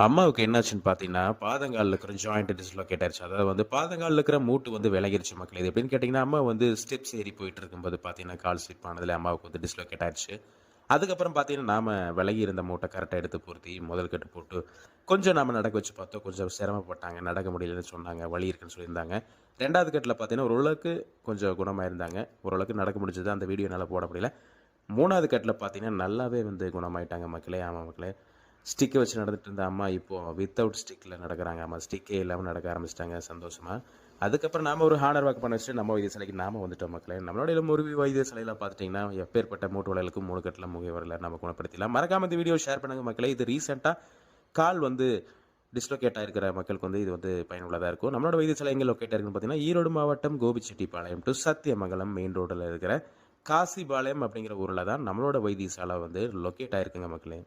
அம்மாவுக்கு என்னாச்சுன்னு பார்த்தீங்கன்னா, பாதங்காலில் இருக்கிற ஜாயிண்ட் டிஸ்லோகேட் ஆயிருச்சு. அதாவது வந்து பாதங்காலில் இருக்கிற மூட்டு வந்து விலகிருச்சு மக்கள் இது எப்படின்னு கேட்டிங்கன்னா அம்மா வந்து ஸ்டெப்ஸ் ஏறி போயிட்டு இருக்கும்போது பார்த்தீங்கன்னா, கால் ஸ்லிப் ஆனதில் அம்மாவுக்கு வந்து டிஸ்லோகேட் ஆயிடுச்சு அதுக்கப்புறம் பார்த்தீங்கன்னா, நாம் விலகி இருந்த மூட்டை கரெக்டாக எடுத்து பொருத்தி, முதல் கட்டு போட்டு, கொஞ்சம் நம்ம நடக்க வச்சு பார்த்தோம். கொஞ்சம் சிரமப்பட்டாங்க. நடக்க முடியலன்னு சொன்னாங்க. வழி இருக்குன்னு சொல்லியிருந்தாங்க. ரெண்டாவது கட்டில் பார்த்தீங்கன்னா, ஓரளவுக்கு கொஞ்சம் குணமாயிருந்தாங்க. ஓரளவுக்கு நடக்க முடிஞ்சது. அந்த வீடியோ நல்லா போட முடியல. மூணாவது கட்டில் பார்த்தீங்கன்னா, நல்லாவே வந்து குணமாயிட்டாங்க மக்களே. ஆமாம் மக்களே. ஸ்டிக்கை வச்சு நடந்துட்டு இருந்த அம்மா இப்போ வித்தவுட் ஸ்டிக்கில் நடக்கிறாங்க அம்மா ஸ்டிக்கே இல்லாமல் நடக்க ஆரம்பிச்சிட்டாங்க சந்தோஷமாக அதுக்கப்புறம் நாம ஒரு ஹானர் வாக் பண்ண வச்சுட்டு நம்ம வைத்தியசாலைக்கு நாம வந்துட்டோம் மக்களே. நம்மளுடைய முருவி வைத்தியசாலையில பார்த்துட்டிங்கன்னா எப்பேற்பட்ட மூட்டு வலிகளுக்கும் 3 முகை வரல நம்ம குணப்படுத்திடலாம். மறக்காம இந்த வீடியோ ஷேர் பண்ணுங்க மக்களே. இது ரீசெண்டாக கால் வந்து டிஸ்லோகேட் ஆகிருக்கிற மக்களுக்கு வந்து இது வந்து பயனுள்ளதாக இருக்கும். நம்மளோட வைத்தியசாலை எங்கே லொக்கேட் இருக்குன்னு பார்த்தீங்கன்னா, ஈரோடு மாவட்டம் கோபிச்செட்டிப்பாளையம் டு சத்தியமங்கலம் மெயின் ரோட்டில் இருக்கிற காசிபாளையம் அப்படிங்கிற ஊரில் தான் நம்மளோட வைத்தியசாலை வந்து லொக்கேட் ஆகிருக்குங்க மக்களே.